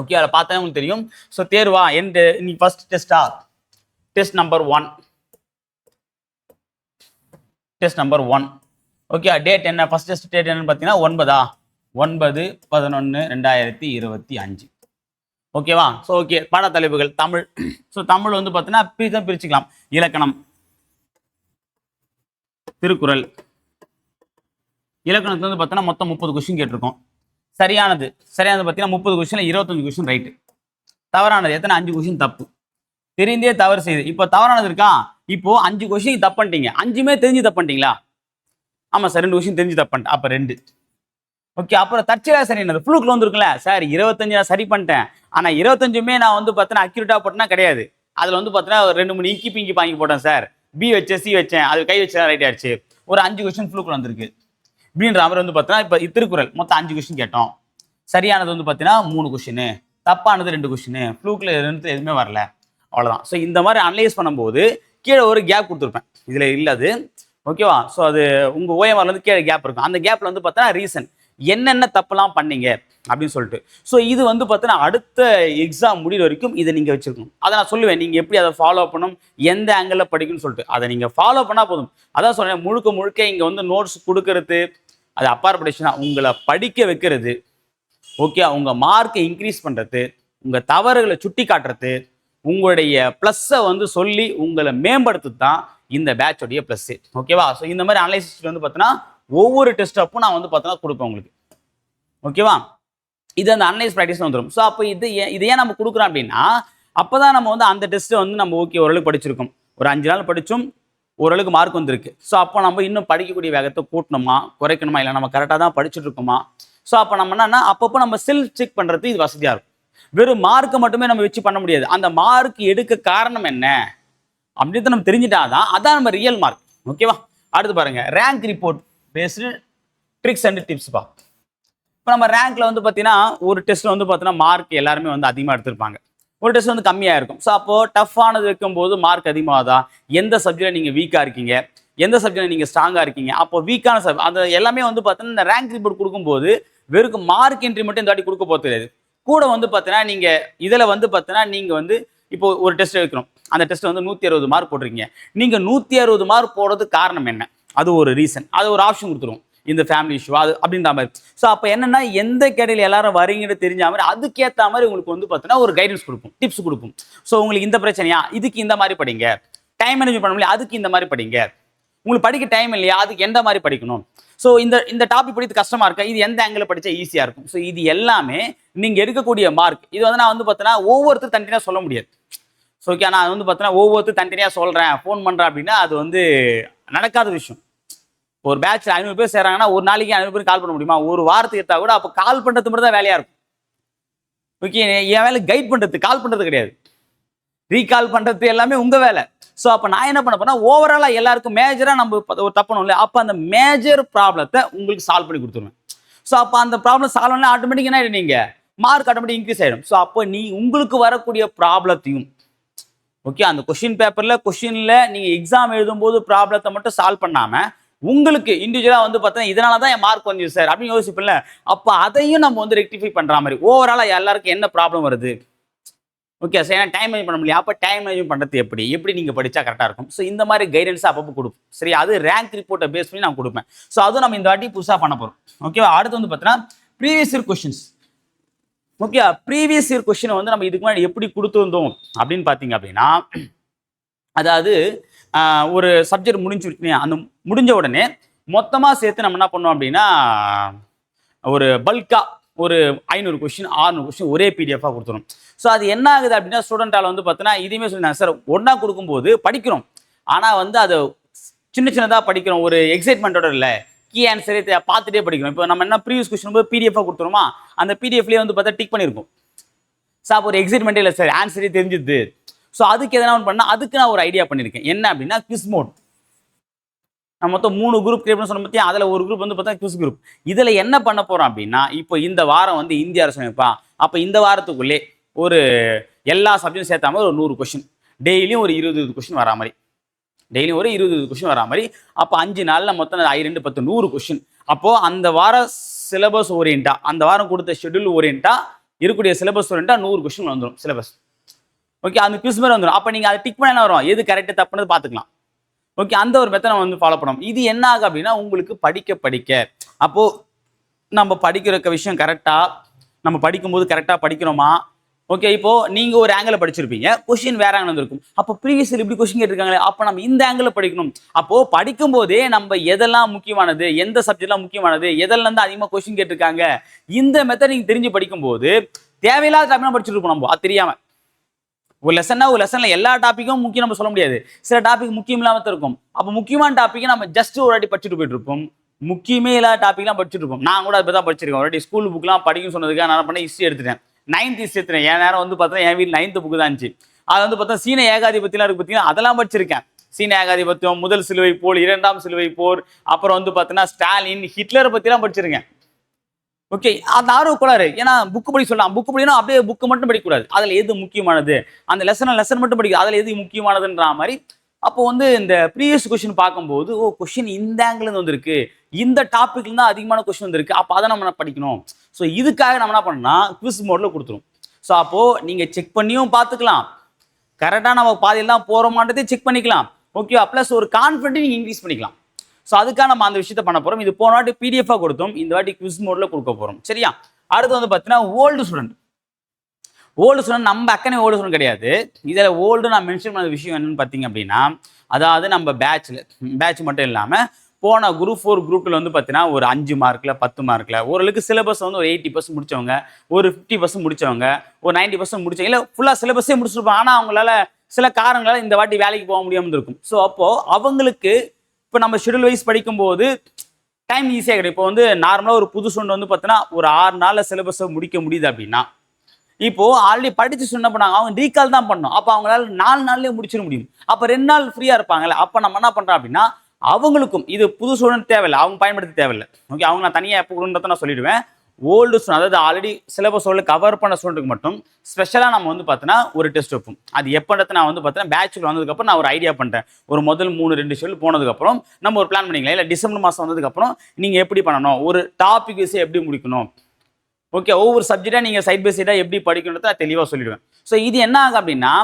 ஓகே அதில் பார்த்தா உங்களுக்கு தெரியும். ஸோ தேர்வா எந்த நீ first டெஸ்டா test number one test number one okay date என்ன? ஃபர்ஸ்ட் டெஸ்ட் டேட் என்னன்னு பார்த்தீங்கன்னா ஒன்பதா? ஒன்பது பதினொன்று ரெண்டாயிரத்தி இருபத்தி அஞ்சு. ஓகேவா ஸோ ஓகே பாடத்தலைப்புகள் தமிழ். ஸோ தமிழ் வந்து பார்த்தீங்கன்னா பிரித்து பிரிச்சுக்கலாம். இலக்கணம். திருக்குறள். இலக்கணத்துல வந்து பார்த்தீங்கன்னா மொத்தம் முப்பது கொஷின் கேட்டிருக்கோம். சரியானது. சரியானது பார்த்தீங்கன்னா முப்பது கொஷினில் இருபத்தஞ்சு கொஷின் ரைட்டு தவறானது. எத்தனை? அஞ்சு கொஷின் தப்பு. தெரிந்தே தவறு செய்யுது இப்போ தவறானது இருக்கா? இப்போ அஞ்சு கொஷின் தப்பு பண்ணிட்டீங்க. அஞ்சுமே தெரிஞ்சு தப்பு பண்ணிட்டீங்களா? ஆமாம் சார் ரெண்டு கொஷின் தெரிஞ்சு தப்பு பண்ணிட்டேன். அப்போ ரெண்டு. ஓகே அப்புறம் தற்செயலாக சரி என்னது? ஃப்ளூக்கில் வந்துருக்குல்ல? சார் இருபத்தஞ்சு நான் சரி பண்ணிட்டேன். ஆனால் இருபத்தஞ்சுமே நான் வந்து பார்த்தீங்கன்னா அக்யூரேட்டாக போட்டேன்னா கிடையாது. அதில் வந்து பார்த்தீங்கன்னா ஒரு ரெண்டு மூணு இங்கி பிங்கி வாங்கி போட்டேன் சார். பி வச்சேன் சி வச்சேன். அது கை வச்சு ரைட் ஆயிடுச்சு. ஒரு அஞ்சு கொஸ்டின் ஃப்ளூக்கில் வந்திருக்கு. அப்படின்ற மாதிரி வந்து பார்த்தீங்கன்னா இப்போ திருக்குறள். மொத்தம் அஞ்சு கொஸ்டின் கேட்டோம். சரியானது வந்து பார்த்தீங்கன்னா மூணு கொஷினு தப்பானது ரெண்டு கொஷினு ஃப்ளூக்கில் இருந்து எதுவுமே வரல. அவ்வளோதான் ஸோ இந்த மாதிரி அனலைஸ் பண்ணும்போது கீழே ஒரு கேப் கொடுத்துருப்பேன். இதில் இல்லை அது. ஓகேவா ஸோ அது உங்கள் ஓஎம்ஆர்லேருந்து கீழே கேப் இருக்கும். அந்த கேப்பில் வந்து பார்த்தா ரீசன் என்னென்ன தப்புலாம் பண்ணீங்க? அப்படின்னு சொல்லிட்டு. ஸோ இது வந்து பார்த்தீங்கன்னா அடுத்த எக்ஸாம் முடிகிற வரைக்கும் இதை நீங்கள் வச்சுருக்கணும். அதை நான் சொல்லுவேன். நீங்கள் எப்படி அதை ஃபாலோ பண்ணணும்? எந்த ஆங்கிளில் படிக்கணும்னு சொல்லிட்டு. அதை நீங்கள் ஃபாலோ பண்ணால் போதும். அதான் சொன்னேன் முழுக்க முழுக்க இங்கே வந்து நோட்ஸ் கொடுக்கறது அது அப்பாற்படிச்சுன்னா உங்களை படிக்க வைக்கிறது ஓகே உங்கள் மார்க்கை இன்க்ரீஸ் பண்ணுறது உங்கள் தவறுகளை சுட்டி காட்டுறது உங்களுடைய ப்ளஸ்ஸை வந்து சொல்லி உங்களை மேம்படுத்துறது தான் இந்த பேட்சோடைய ப்ளஸ்ஸு ஓகேவா ஸோ இந்த மாதிரி அனலைசிஸ் வந்து பார்த்தீங்கன்னா ஒவ்வொரு டெஸ்ட் அப்போ நான் வந்து பார்த்தோன்னா கொடுப்பேன் உங்களுக்கு. ஓகேவா? இது அந்த அனலைஸ் ப்ராக்டிஸ் வந்துடும் ஸோ அப்போ இது ஏன் இது ஏன் நம்ம கொடுக்குறோம் அப்படின்னா அப்போ தான் நம்ம வந்து அந்த டெஸ்ட்டை வந்து நம்ம ஓகே ஓரளவுக்கு படிச்சிருக்கோம். ஒரு அஞ்சு நாள் படித்தோம் ஓரளவுக்கு மார்க் வந்திருக்கு. ஸோ அப்போ நம்ம இன்னும் படிக்கக்கூடிய வேகத்தை கூட்டணுமா குறைக்கணுமா இல்லை நம்ம கரெக்டாக தான் படிச்சுட்டு இருக்கோமா? ஸோ அப்போ நம்ம என்னன்னா அப்பப்போ நம்ம செல்ஃப் செக் பண்ணுறது இது வசதியாக இருக்கும். வெறும் மார்க்கை மட்டுமே நம்ம வச்சு பண்ண முடியாது. அந்த மார்க் எடுக்க காரணம் என்ன? அப்படின்னு நம்ம தெரிஞ்சிட்டாதான் அதான் நம்ம ரியல் மார்க் ஓகேவா? அடுத்து பாருங்க. Rank report based tricks and tips பா. இப்போ நம்ம ரேங்க்ல வந்து பார்த்தீங்கன்னா ஒரு டெஸ்ட்ல வந்து பார்த்தீங்கன்னா மார்க் எல்லாருமே வந்து அதிகமாக எடுத்திருப்பாங்க. ஒரு டெஸ்ட் வந்து கம்மியாக இருக்கும். ஸோ அப்போது டஃப்பானது வைக்கும்போது மார்க் அதிகமாகதா? எந்த சப்ஜெக்டில் நீங்கள் வீக்காக இருக்கீங்க? எந்த சப்ஜெக்ட்ல நீங்கள் ஸ்ட்ராங்காக இருக்கீங்க? அப்போ வீக்கான சப் அந்த எல்லாமே வந்து பார்த்தீங்கன்னா இந்த ரேங்க் ரிப்போர்ட் கொடுக்கும்போது வெறும் மார்க் என்ட்ரி மட்டும் இந்த வாட்டி கொடுக்க போகிறது கூட வந்து பார்த்தீங்கன்னா நீங்கள் இதில் வந்து பார்த்தீங்கன்னா நீங்கள் வந்து இப்போ ஒரு டெஸ்ட் வைக்கணும் அந்த டெஸ்ட் வந்து நூற்றி அறுபது மார்க் போட்டிருக்கீங்க. நீங்கள் நூற்றி அறுபது மார்க் போடுறதுக்கு காரணம் என்ன? அது ஒரு ரீசன் அது ஒரு ஆப்ஷன் கொடுத்துருவோம் இந்த ஃபேமிலி இஷ்யூ அது அப்படின்ற மாதிரி. ஸோ அப்போ என்னன்னா எந்த கேடையில் எல்லாரும் வரீங்கன்னு தெரிஞ்ச மாதிரி அதுக்கேற்ற மாதிரி உங்களுக்கு வந்து பார்த்தீங்கன்னா ஒரு கைடன்ஸ் கொடுக்கும் டிப்ஸ் கொடுக்கும். ஸோ உங்களுக்கு இந்த பிரச்சனையா? இதுக்கு இந்த மாதிரி படிங்க. டைம் மேனேஜ் பண்ண முடியல அதுக்கு இந்த மாதிரி படிங்க. உங்களுக்கு படிக்க டைம் இல்லையா? அதுக்கு எந்த மாதிரி படிக்கணும்? ஸோ இந்த இந்த டாபிக் படித்து கஷ்டமாக இருக்கா? இது எந்த ஆங்கிள் படித்தா ஈஸியாக இருக்கும்? ஸோ இது எல்லாமே நீங்கள் எடுக்கக்கூடிய மார்க் இது வந்து நான் வந்து பார்த்தீங்கன்னா ஒவ்வொருத்தர் தனித்தனியாக சொல்ல முடியாது. ஸோ ஓகே நான் வந்து பார்த்தீங்கன்னா ஒவ்வொருத்தர் தனித்தனியாக சொல்கிறேன் ஃபோன் பண்ணுறேன் அப்படின்னா அது வந்து நடக்காத விஷயம். ஒரு பேட்ச்ல ஐநூறு பேர் சேராங்கன்னா ஒரு நாளைக்கு ஐநூறு பேர் கால் பண்ண முடியுமா? ஒரு வாரத்துக்கு எடுத்தா கூட அப்போ கால் பண்ணுறது மட்டும் தான் வேலையாக இருக்கும் ஓகே என் வேலை கைட் பண்ணுறது கால் பண்ணுறது கிடையாது. ரீகால் பண்ணுறது எல்லாமே உங்கள் வேலை. ஸோ அப்போ நான் என்ன பண்ண போனா ஓவராலாக எல்லாருக்கும் மேஜராக நம்ம ஒரு தப்பணும் இல்லையா? அப்போ அந்த மேஜர் ப்ராப்ளத்தை உங்களுக்கு சால்வ் பண்ணி கொடுத்துருவேன். ஸோ அப்போ அந்த ப்ராப்ளம் சால்வ் பண்ணால் ஆட்டோமேட்டிக் என்ன நீங்கள் மார்க் ஆட்டோமேட்டிக் இன்க்ரீஸ் ஆகிடும் ஸோ அப்போ நீ உங்களுக்கு வரக்கூடிய ப்ராப்ளத்தையும் ஓகே அந்த கொஷின் பேப்பரில் கொஷினில் நீங்கள் எக்ஸாம் எழுதும்போது ப்ராப்ளத்தை மட்டும் சால்வ் பண்ணாமல் உங்களுக்கு இண்டிவிஜுவலாக வந்து பார்த்தா இதனால தான் என் மார்க் கொஞ்சம் சார் அப்படின்னு யோசிப்பில்ல அப்போ அதையும் நம்ம வந்து ரெக்டிஃபை பண்ணுற மாதிரி ஓவராலாக எல்லாருக்கும் என்ன ப்ராப்ளம் வருது? ஓகே சார் ஏன்னா டைம் மேனேஜ் பண்ண முடியல. அப்போ டைம் மேனேஜ் பண்ணுறது எப்படி? எப்படி நீங்கள் படித்தா கரெக்டாக இருக்கும்? ஸோ இந்த மாதிரி கைடன்ஸ் அப்பப்போ கொடுப்போம் சரி அது ரேங்க் ரிப்போர்ட்டை பேஸ் பண்ணி நான் கொடுப்பேன். ஸோ அதுவும் நம்ம இந்த வாட்டி புதுசாக பண்ண போகிறோம் ஓகேவா அடுத்து வந்து பார்த்தீங்கன்னா previous year questions okay previous year கொஷினை வந்து நம்ம இதுக்கு முன்னாடி எப்படி கொடுத்துருந்தோம் அப்படின்னு பார்த்தீங்க அப்படின்னா அதாவது ஒரு சப்ஜெக்ட் முடிஞ்சு அந்த முடிஞ்ச உடனே மொத்தமாக சேர்த்து நம்ம என்ன பண்ணோம் அப்படின்னா ஒரு பல்காக ஒரு ஐநூறு கொஷின் ஆறுநூறு கொஷின் ஒரே பிடிஎஃபாக கொடுத்துரும் ஸோ அது என்ன ஆகுது அப்படின்னா ஸ்டூடெண்ட்டால் வந்து பார்த்தீங்கன்னா இதையுமே சொல்லியிருந்தாங்க. சார் ஒன்றா கொடுக்கும்போது படிக்கிறோம். ஆனால் வந்து அதை சின்ன சின்னதாக படிக்கிறோம். ஒரு எக்ஸைட்மெண்ட்டோட இல்லை. கீ ஆன்சரே பார்த்துட்டே படிக்கணும். இப்போ நம்ம என்ன ப்ரீவியஸ் கொஸ்டின் போது பிடிஎஃபாக கொடுத்துருமா அந்த பிடிஎஃப்லேயே வந்து பார்த்தா டிக் பண்ணியிருக்கும் சார் ஒரு எக்ஸைட்மெண்ட்டே இல்லை சார். ஆன்சரே தெரிஞ்சுது. ஸோ அதுக்கு எதனா ஒன்று பண்ணால் அதுக்கு நான் ஒரு ஐடியா பண்ணியிருக்கேன் என்ன அப்படின்னா கிஸ் மோட் நம்ம மொத்தம் மூணு குரூப் கிரியேட் பண்ண சொன்ன பற்றி அதில் ஒரு குரூப் வந்து பார்த்தா குவிஸ் குரூப் இதில் என்ன பண்ண போகிறோம் அப்படின்னா இப்போ இந்த வாரம் வந்து இந்திய அரசு அமைப்பா அப்போ இந்த வாரத்துக்குள்ளே ஒரு எல்லா சப்ஜெக்டும் சேர்த்தா மாதிரி ஒரு நூறு கொஷின் டெய்லியும் ஒரு இருபது இருபது கொஷின் வரா மாதிரி. டெய்லியும் ஒரு இருபது இருபது கொஷின் வரா மாதிரி. அப்போ அஞ்சு நாளில் மொத்தம் ஐ ரெண்டு பத்து நூறு கொஷின் அப்போது அந்த வார சிலபஸ் ஓரியண்டா அந்த வாரம் கொடுத்த ஷெட்யூல் ஓரியண்டா இருக்கக்கூடிய சிலபஸ் ஓரியண்டா நூறு கொஷின் வந்துடும் சிலபஸ் ஓகே அந்த குவிஸ் மாதிரி வந்துடும் அப்போ நீங்கள் அதை டிக் பண்ண என்ன வரும்? எது கரெக்டு தப்புனது பார்த்துக்கலாம். ஓகே அந்த ஒரு மெத்தட் நம்ம வந்து ஃபாலோ பண்ணணும் இது என்ன ஆகும் அப்படின்னா உங்களுக்கு படிக்க படிக்க. அப்போது நம்ம படிக்கிற விஷயம் கரெக்டாக நம்ம படிக்கும்போது கரெக்டாக படிக்கிறோமா? ஓகே இப்போ நீங்க ஒரு ஆங்கிள் படிச்சிருப்பீங்க. கொஸ்டின் வேற ஆங்கிள் இருக்கும் அப்போ ப்ரீவியஸ் இப்படி கொஸ்டின் கேட்டிருக்காங்களே அப்போ நம்ம இந்த ஆங்கிள் படிக்கணும். அப்போ படிக்கும் போதே நம்ம எதெல்லாம் முக்கியமானது எந்த சப்ஜெக்ட்லாம் முக்கியமானது எதெல்லாம் இருந்து அதிகமாக கொஸ்டின் கேட்டிருக்காங்க இந்த மெத்தட் நீங்க தெரிஞ்சு படிக்கும்போது தேவையில்லாத டாபிக் படிச்சிருப்போம் நம்ம. அது தெரியாம. ஒரு லெசன்னா ஒரு லெசன்ல எல்லா டாப்பிக்கும் முக்கியம் நம்ம சொல்ல முடியாது. சில டாபிக் முக்கியம் இல்லாமல் தான் இருக்கும். அப்போ முக்கியமான டாப்பிக்கை நம்ம ஜஸ்ட் ஒரு வாட்டி படிச்சுட்டு போயிட்டு இருப்போம். முக்கியமே இல்லாத டாப்பிக்லாம் படிச்சுட்டு இருப்போம். நான் கூட அதை தான் படிச்சிருக்கேன். ஒரு வாட்டி ஸ்கூல் புக்லாம் படிக்கும் சொன்னதுக்காக நான் பண்ண ஹிஸ்ட்ரி எடுத்துட்டேன். நைன்த் சேர்த்துனேன் என் நேரம் வந்து பார்த்தா என் வீட்டில் நைன்த்து புக்கு தான் இருந்துச்சு. அது வந்து பார்த்தா சீன ஏகாதிபத்தியெல்லாம் இருக்குது பார்த்தீங்கன்னா அதெல்லாம் படிச்சிருக்கேன். சீன ஏகாதிபத்தியம் முதல் சிலுவை போர் இரண்டாம் சிலுவை போர் அப்புறம் வந்து பார்த்தீங்கன்னா ஸ்டாலின் ஹிட்லரை பற்றிலாம் படிச்சிருக்கேன். ஓகே அந்த ஆர்வ கோளாறு. ஏன்னா புக்கு படி சொல்லலாம். புக்கு படினா அப்படியே புக்கு மட்டும் படிக்கக்கூடாது. அதில் எது முக்கியமானது? அந்த லெசனை லெசன் மட்டும் படிக்கிறது அதில் எது முக்கியமானதுன்ற மாதிரி அப்போ வந்து இந்த ப்ரீவியஸ் கொஷின் பார்க்கும்போது ஓ கொஷின் இந்த angle வந்திருக்கு. இந்த டாபிக்ல தான் அதிகமான கொஷின் வந்திருக்கு. அப்போ அதை நம்ம படிக்கணும்? ஸோ இதுக்காக நம்ம என்ன பண்ணோம்னா குவிஸ் மோடில் கொடுத்துரும். ஸோ அப்போது நீங்கள் செக் பண்ணியும் பார்த்துக்கலாம். கரெக்டாக நம்ம பாதையெல்லாம் தான் போகிறோமான்றதே செக் பண்ணிக்கலாம். ஓகேவா ப்ளஸ் ஒரு கான்ஃபிடென்ட் நீங்கள் இன்க்ரீஸ் பண்ணிக்கலாம். ஸோ அதுக்காக நம்ம அந்த விஷயத்த பண்ண போகிறோம் இது போன வாட்டி பிடிஎஃபாக கொடுத்தோம். இந்த வாட்டி குவிஸ் மோடில் கொடுக்க போகிறோம் சரியா? அடுத்து வந்து பார்த்தீங்கன்னா ஓல்டு ஸ்டூடெண்ட் ஓல்டு ஸ்டூடெண்ட் நம்ம அக்கனே ஓல்டு ஸ்டூடெண்ட் கிடையாது. இதில் ஓல்டு நான் மென்ஷன் பண்ண விஷயம் என்னன்னு பார்த்தீங்க அப்படின்னா அதாவது நம்ம பேட்சில் பேட்ச் மட்டும் இல்லாமல் போன குரூப் ஃபோர் குரூப்பில் வந்து பார்த்தீங்கன்னா ஒரு அஞ்சு மார்க்கில் பத்து மார்க்கில் ஓரளவுக்கு சிலபஸ் வந்து ஒரு எயிட்டி பர்சன்ட் முடித்தவங்க ஒரு ஃபிஃப்டி பர்சன்ட் முடித்தவங்க ஒரு நைன்ட்டி பர்சன்ட் முடிச்சவங்க இல்லை ஃபுல்லாக சிலபஸே முடிச்சிருப்பாங்க. ஆனால் அவங்களால சில காரணங்களால் இந்த வாட்டி வேலைக்கு போக முடியாமல் இருக்கும் ஸோ அப்போது அவங்களுக்கு இப்போ நம்ம ஷெடியூல் வைஸ் படிக்கும்போது டைம் ஈஸியாக கிடைக்கும். இப்போ வந்து நார்மலாக ஒரு புது ஸ்டூடெண்ட் வந்து பார்த்தீங்கன்னா ஒரு ஆறு நாளில் சிலபஸை முடிக்க முடியுது அப்படின்னா இப்போ ஆல்ரெடி படிச்சு சொன்ன பண்ணாங்க அவங்க ரீகால் தான் பண்ணணும் அப்போ அவங்களால நாலு நாள்லயே முடிச்சிட முடியும். அப்போ ரெண்டு நாள் ஃப்ரீயா இருப்பாங்கல்ல அப்போ நம்ம என்ன பண்றோம் அப்படின்னா அவங்களுக்கும் இது புது ஸ்டூடெண்ட் தேவையில்லை அவங்க பயன்படுத்த தேவையில்லை. ஓகே அவங்க நான் தனியாக எப்போ கொடுன்றத நான் சொல்லிடுவேன். ஓல்டு ஸ்டூடெண்ட் அதாவது ஆல்ரெடி சிலபஸோட கவர் பண்ண ஸ்டூடெண்ட்டுக்கு மட்டும் ஸ்பெஷலாக நம்ம வந்து பார்த்தோன்னா ஒரு டெஸ்ட் வைப்போம். அது எப்போன்றத நான் வந்து பார்த்தீங்கன்னா பேச்சுக்கு வந்ததுக்கப்புறம் நான் ஒரு ஐடியா பண்ணுறேன் ஒரு முதல் மூணு ரெண்டு ஷெல் போனதுக்கப்புறம் நம்ம ஒரு பிளான் பண்ணிக்கலாம். இல்லை டிசம்பர் மாதம் வந்ததுக்கப்புறம் நீங்கள் எப்படி பண்ணணும்? ஒரு டாபிக் விஷயம் எப்படி முடிக்கணும்? ஓகே ஒவ்வொரு சப்ஜெக்டாக நீங்கள் சைட் பை சைடாக எப்படி படிக்கணுன்றத நான் தெளிவாக சொல்லிடுவேன். ஸோ இது என்ன ஆகும் அப்படின்னா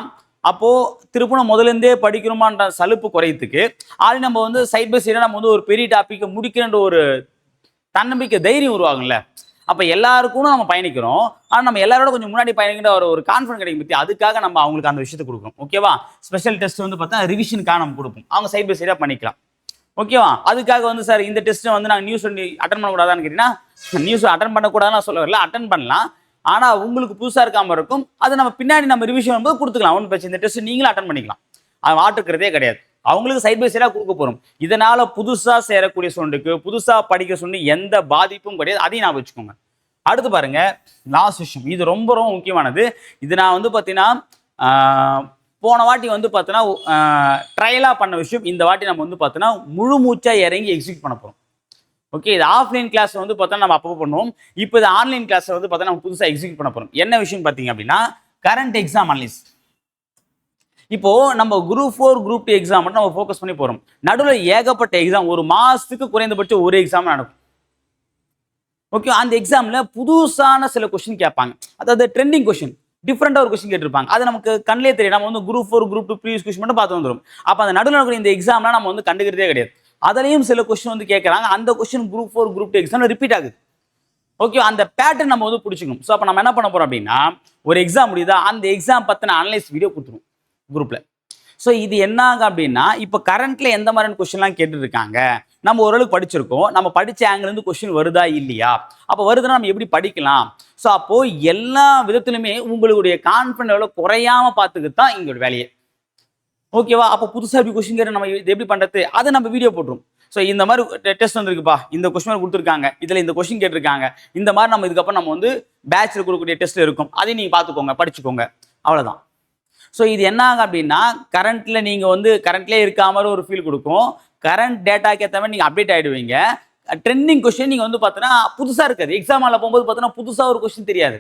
அப்போது திருப்பணம் முதலேருந்தே படிக்கணுமான்ற சலுப்பு குறையத்துக்கு ஆல்ரெடி நம்ம வந்து சைட் பை சைடாக நம்ம வந்து ஒரு பெரிய டாப்பிக்கை முடிக்கிறன்ற ஒரு தன்னம்பிக்கை தைரியம் உருவாகும்ல. அப்போ எல்லாருக்கும் நம்ம பயணிக்கிறோம். ஆனால் நம்ம எல்லாரோட கொஞ்சம் முன்னாடி பயணிக்கிற ஒரு ஒரு கான்ஃபிடன்ட் கிடைக்கும் பற்றி அதுக்காக நம்ம அவங்களுக்கு அந்த விஷயத்தை கொடுக்குறோம் ஓகேவா ஸ்பெஷல் டெஸ்ட் வந்து பார்த்தா ரிவிஷனுக்காக நம்ம கொடுப்போம். அவங்க சைட் பை சைடாக பண்ணிக்கலாம். ஓகேவா? அதுக்காக வந்து சார் இந்த டெஸ்ட்டை வந்து நாங்கள் நியூஸ் அட்டன் பண்ணக்கூடாதான்னு கேட்டிங்கன்னா நியூஸ் அட்டன் பண்ணக்கூடாதுன்னு சொல்ல வரல. அட்டன் பண்ணலாம். ஆனால் உங்களுக்கு புதுசாக இருக்காமல் இருக்கும். அது நம்ம பின்னாடி நம்ம ரிவிஷன் வரும்போது கொடுத்துக்கலாம். ஒன்றும் பிரச்சனை இந்த டெஸ்ட் நீங்களும் அட்டன் பண்ணிக்கலாம். அது மாற்றுக்கிறதே கிடையாது. அவங்களுக்கு சைட் பை சைடாக கொடுக்க போகிறோம் இதனால் புதுசாக சேரக்கூடிய ஸ்டூடெண்ட்டுக்கு புதுசாக படிக்கிற ஸ்டூடெண்ட் எந்த பாதிப்பும் கிடையாது. அதையும் நான் வச்சுக்கோங்க. அடுத்து பாருங்கள் லாஸ்ட் விஷயம். இது ரொம்ப ரொம்ப முக்கியமானது. இது நான் வந்து பார்த்தீங்கன்னா போன வாட்டி வந்து பார்த்தோன்னா ட்ரையலாக பண்ண விஷயம் இந்த வாட்டி நம்ம வந்து பார்த்தோன்னா முழு மூச்சாக இறங்கி எக்ஸிக்யூட் பண்ண போகிறோம் ஓகே இது ஆஃப்லைன் கிளாஸ் வந்து பார்த்தா நம்ம அப்போ பண்ணுவோம். இப்போ இது ஆன்லைன் கிளாஸ் வந்து பார்த்தா நம்ம புதுசாக எக்ஸிக்யூட் பண்ண போகிறோம் என்ன விஷயம் பார்த்தீங்க அப்படின்னா கரண்ட் எக்ஸாம் அனலிஸ் இப்போ நம்ம group four group two exam மட்டும் நம்ம ஃபோக்கஸ் பண்ணி போகிறோம் நடுவில் ஏகப்பட்ட எக்ஸாம் ஒரு மாதத்துக்கு குறைந்தபட்சம் ஒரு எக்ஸாம் நடக்கும். ஓகே அந்த எக்ஸாமில் புதுசான சில கொஷின் கேட்பாங்க. அதாவது ட்ரெண்டிங் கொஷின் டிஃப்ரெண்டாக ஒரு கொஸ்டின் கேட்டிருப்பாங்க. அது நமக்கு கண்ணிலே தெரியும். நம்ம வந்து group four group two previous question மட்டும் பார்த்து வந்துடும் அப்போ அந்த நடுவில் இருக்கிற இந்த எக்ஸாம்லாம் நம்ம வந்து கண்டுக்கிறதே கிடையாது. அதுலேயும் சில கொஸ்டின் வந்து கேட்குறாங்க. அந்த question group four group two exam repeat ஆகுது. ஓகே அந்த பேட்டர்ன் நம்ம வந்து பிடிச்சிக்கணும். ஸோ அப்போ நம்ம என்ன பண்ண போகிறோம் அப்படின்னா ஒரு எக்ஸாம் முடியுதா? அந்த எக்ஸாம் பற்றின அனலைஸ் வீடியோ கொடுத்துரும் குரூப்பில் ஸோ இது என்ன ஆகும் அப்படின்னா இப்போ கரண்ட்ல எந்த மாதிரியான கொஸ்டின்லாம் கேட்டுருக்காங்க? நம்ம ஓரளவுக்கு படிச்சிருக்கோம். நம்ம படித்த ஆங்கிலேருந்து கொஸ்டின் வருதா? இல்லையா? அப்போ வருதுன்னா நம்ம எப்படி படிக்கலாம்? ஸோ அப்போ எல்லா விதத்திலுமே உங்களுடைய கான்ஃபிடன்ட் லெவலில் குறையாம பார்த்துக்கிட்டு தான் எங்களோட வேலையே. ஓகேவா அப்போ புதுசாக எப்படி கொஸ்டின் கேட்டு நம்ம இது எப்படி பண்ணுறது அதை நம்ம வீடியோ போட்டுரும் ஸோ இந்த மாதிரி டெஸ்ட் வந்துருக்குப்பா. இந்த கொஸ்டின் கொடுத்துருக்காங்க. இதில் இந்த கொஸ்டின் கேட்டிருக்காங்க. இந்த மாதிரி நம்ம இதுக்கப்புறம் நம்ம வந்து பேட்சில் கொடுக்கக்கூடிய டெஸ்ட் இருக்கும். அதையும் நீங்கள் பார்த்துக்கோங்க படிச்சுக்கோங்க. அவ்வளோதான் ஸோ இது என்ன ஆகும் அப்படின்னா கரண்ட்டில் நீங்கள் வந்து கரண்ட்லேயே இருக்காமல் ஒரு ஃபீல் கொடுக்கும். கரண்ட் டேட்டாக்கு ஏற்ற மாதிரி நீங்கள் அப்டேட் ஆகிடுவீங்க ட்ரெண்டிங் கொஸ்டின் நீங்கள் வந்து பார்த்தீங்கன்னா புதுசாக இருக்காது. எக்ஸாம் ஹாலில் போகும்போது பார்த்தீங்கன்னா புதுசாக ஒரு கொஸ்டின் தெரியாது.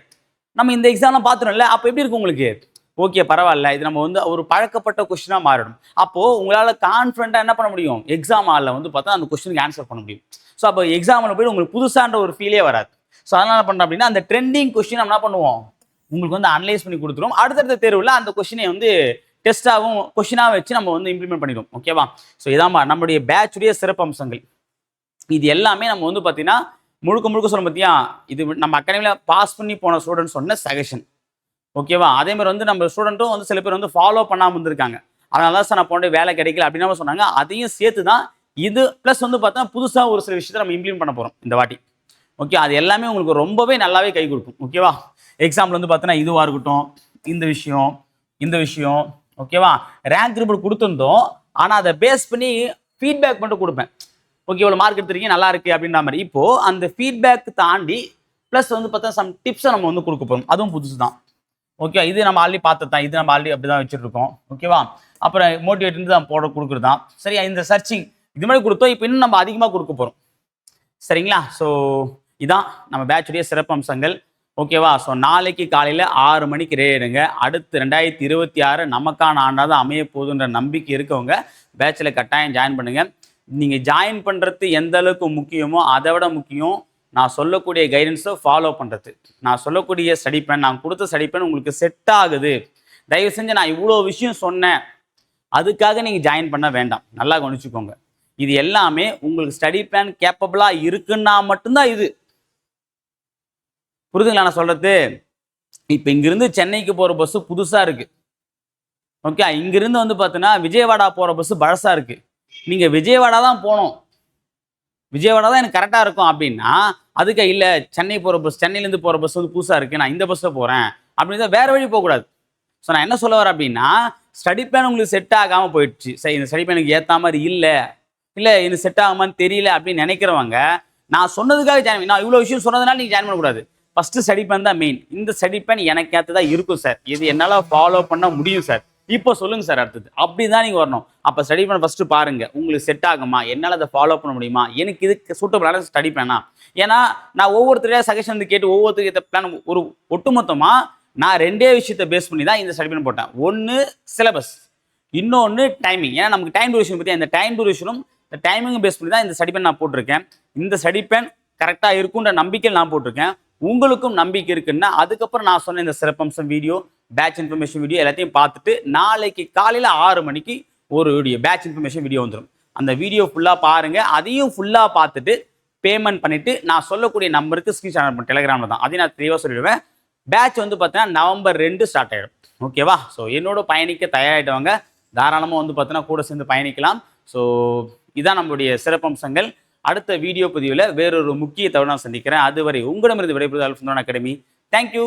நம்ம இந்த எக்ஸாம்லாம் பார்த்துரும்ல அப்போ எப்படி இருக்கும் உங்களுக்கு? ஓகே பரவாயில்ல. இது நம்ம வந்து ஒரு பழக்கப்பட்ட கொஸ்டினாக மாறிடும் அப்போது உங்களால் கான்ஃபிடண்ட்டாக என்ன பண்ண முடியும்? எக்ஸாம் ஹாலில் வந்து பார்த்தா அந்த கொஸ்டினுக்கு ஆன்சர் பண்ண முடியும். ஸோ அப்போ எக்ஸாமில் போய் உங்களுக்கு புதுசான்ற ஒரு ஃபீலே வராது. ஸோ அதனால் என்ன பண்ணுறோம் அப்படின்னா அந்த ட்ரெண்டிங் கொஸ்டின் நம்ம என்ன பண்ணுவோம்? உங்களுக்கு வந்து அனலைஸ் பண்ணி கொடுத்துரும். அடுத்தடுத்த தேர்வில் அந்த கொஸ்டினை வந்து டெஸ்ட்டாகவும் கொஷினாக வச்சு நம்ம வந்து இம்ப்ளிமெண்ட் பண்ணிடுவோம். ஓகேவா ஸோ இதாம்மா நம்மளுடைய பேட்சுடைய சிறப்பம்சங்கள். இது எல்லாமே நம்ம வந்து பார்த்தீங்கன்னா முழுக்க முழுக்க சொல்ல பார்த்தியா இது நம்ம அகாடமியில் பாஸ் பண்ணி போன ஸ்டூடெண்ட் சொன்ன சஜஷன் ஓகேவா அதே மாதிரி வந்து நம்ம ஸ்டூடெண்ட்டும் வந்து சில பேர் வந்து ஃபாலோ பண்ணாமல் இருந்திருக்காங்க. அதனால தான் சார் நான் போன வேலை கிடைக்கல அப்படின்னு சொன்னாங்க. அதையும் சேர்த்து தான் இது ப்ளஸ் வந்து பார்த்தா புதுசாக ஒரு சில விஷயத்தை நம்ம இம்ப்ளிமெண்ட் பண்ண போகிறோம் இந்த வாட்டி. ஓகே அது எல்லாமே உங்களுக்கு ரொம்பவே நல்லாவே கை கொடுக்கும். ஓகேவா எக்ஸாம்பிள் வந்து பார்த்தீங்கன்னா இதுவாக இருக்கட்டும் இந்த விஷயம் இந்த விஷயம். ஓகேவா ரேங்க் ரிப்போர்ட் கொடுத்துருந்தோம். ஆனால் அதை பேஸ் பண்ணி ஃபீட்பேக் மட்டும் கொடுப்பேன். ஓகே இவ்வளோ மார்க் எடுத்துருக்கீங்க நல்லா இருக்கு அப்படின்ற மாதிரி. இப்போ அந்த ஃபீட்பேக் தாண்டி ப்ளஸ் வந்து பார்த்தா சம் டிப்ஸை நம்ம வந்து கொடுக்க போகிறோம் அதுவும் புதுசு தான் ஓகே இது நம்ம ஆல்ரெடி பார்த்து தான் இது நம்ம ஆல்ரெடி அப்படி தான் வச்சுருக்கோம் ஓகேவா அப்புறம் மோட்டிவேட் வந்து தான் போட கொடுக்குறது தான் சரியா? இந்த சர்ச்சிங் இது மாதிரி கொடுத்தோம். இப்போ இன்னும் நம்ம அதிகமாக கொடுக்க போகிறோம் சரிங்களா? ஸோ இதான் நம்ம பேட்சுடைய சிறப்பம்சங்கள் ஓகேவா ஸோ நாளைக்கு காலையில் ஆறு மணிக்கு ரேடுங்க அடுத்து ரெண்டாயிரத்தி இருபத்தி ஆறு நமக்கான ஆண்டாக தான் அமைய போகுதுன்ற நம்பிக்கை இருக்கவங்க பேட்சில் கட்டாயம் ஜாயின் பண்ணுங்கள் நீங்கள் ஜாயின் பண்ணுறது எந்த அளவுக்கு முக்கியமோ அதை விட முக்கியம். நான் சொல்லக்கூடிய கைடன்ஸை ஃபாலோ பண்ணுறது நான் சொல்லக்கூடிய ஸ்டடி பிளான் நான் கொடுத்த ஸ்டடி பிளான் உங்களுக்கு செட் ஆகுது. தயவு செஞ்சு நான் இவ்வளோ விஷயம் சொன்னேன். அதுக்காக நீங்கள் ஜாயின் பண்ண வேண்டாம். நல்லா கவனிச்சுக்கோங்க. இது எல்லாமே உங்களுக்கு ஸ்டடி பிளான் கேப்பபிளாக இருக்குன்னா மட்டும்தான் இது. புரிதுங்களா நான் சொல்கிறது இப்போ இங்கிருந்து சென்னைக்கு போகிற பஸ்ஸு புதுசாக இருக்குது ஓகே இங்கிருந்து வந்து பார்த்தீங்கன்னா விஜயவாடா போகிற பஸ்ஸு பழசாக இருக்குது நீங்கள் விஜயவாடா தான் போகணும் விஜயவாடா தான் எனக்கு கரெக்டாக இருக்கும் அப்படின்னா அதுக்கு இல்லை சென்னை போகிற பஸ் சென்னையிலேருந்து போகிற பஸ் வந்து புதுசாக இருக்குது நான் இந்த பஸ்ஸில் போகிறேன் அப்படின்னு தான் வேறு வழி போகக்கூடாது. ஸோ நான் என்ன சொல்ல வரேன் அப்படின்னா ஸ்டடி பிளான் உங்களுக்கு செட் ஆகாமல் போயிடுச்சு. சரி இந்த ஸ்டடி பிளானுக்கு ஏற்ற மாதிரி இல்லை. இல்லை இது செட் ஆகுமான்னு தெரியல அப்படின்னு நினைக்கிறவங்க நான் சொன்னதுக்காக ஜாயின் நான் இவ்வளோ விஷயம் சொன்னதுனால நீங்கள் ஜாயின் பண்ணக்கூடாது. ஃபஸ்ட்டு ஸ்டடி பிளான் தான் மெயின் இந்த ஸ்டடி பிளான் எனக்கு ஏற்றதா இருக்கும் சார் இது என்னால் ஃபாலோ பண்ண முடியும் சார் இப்போ சொல்லுங்க சார் அடுத்தது. அப்படி தான் நீங்கள் வரணும். அப்போ ஸ்டடி பண்ண ஃபஸ்ட்டு பாருங்க. உங்களுக்கு செட் ஆகுமா? என்னால் அதை ஃபாலோ பண்ண முடியுமா? எனக்கு இதுக்கு சூட்டபிளான ஸ்டடி பிளானா ஏன்னா நான் ஒவ்வொருத்தரையா சஜஷன் வந்து கேட்டு ஒவ்வொருத்தருக்கு இந்த பிளான் ஒரு ஒட்டுமொத்தமாக நான் ரெண்டே விஷயத்த பேஸ் பண்ணி தான் இந்த ஸ்டடி பிளான் போட்டேன். ஒன்று சிலபஸ் இன்னொன்று டைமிங் ஏன்னா நமக்கு டைம் டூரேஷன் பற்றி அந்த டைம் டூரேஷனும் இந்த டைமிங்கும் பேஸ் பண்ணி தான் இந்த ஸ்டடி பிளான் நான் போட்டிருக்கேன். இந்த ஸ்டடி பிளான் கரெக்டாக இருக்குன்ற நம்பிக்கையில் நான் போட்டிருக்கேன். உங்களுக்கும் நம்பிக்கை இருக்குன்னா அதுக்கப்புறம் நான் சொன்ன இந்த சிறப்பம்சம் வீடியோ பேட்ச் இன்ஃபர்மேஷன் வீடியோ எல்லாத்தையும் பார்த்துட்டு நாளைக்கு காலையில் ஆறு மணிக்கு ஒரு வீடியோ பேட்ச் இன்ஃபர்மேஷன் வீடியோ வந்துடும் அந்த வீடியோ ஃபுல்லாக பாருங்கள் அதையும் ஃபுல்லாக பார்த்துட்டு பேமெண்ட் பண்ணிவிட்டு நான் சொல்லக்கூடிய நம்பருக்கு ஸ்க்ரீன்ஷாட் அனுப்பணும் டெலிகிராமில் தான். அதையும் நான் தெளிவாக சொல்லிடுவேன். பேட்ச் வந்து பார்த்தீங்கன்னா நவம்பர் ரெண்டு ஸ்டார்ட் ஆகிடும் ஓகேவா ஸோ என்னோட பயணிக்க தயாராகிட்டவங்க தாராளமாக வந்து பார்த்தீங்கன்னா கூட சேர்ந்து பயணிக்கலாம். ஸோ இதான் நம்மளுடைய சிறப்பம்சங்கள். அடுத்த வீடியோ பதிவில் வேறொரு முக்கிய தவிர நான் சந்திக்கிறேன். அதுவரை உங்களிடமிருந்து விடைபெறுவது அல்ஃபந்தோன் அகாடமி. தேங்க்யூ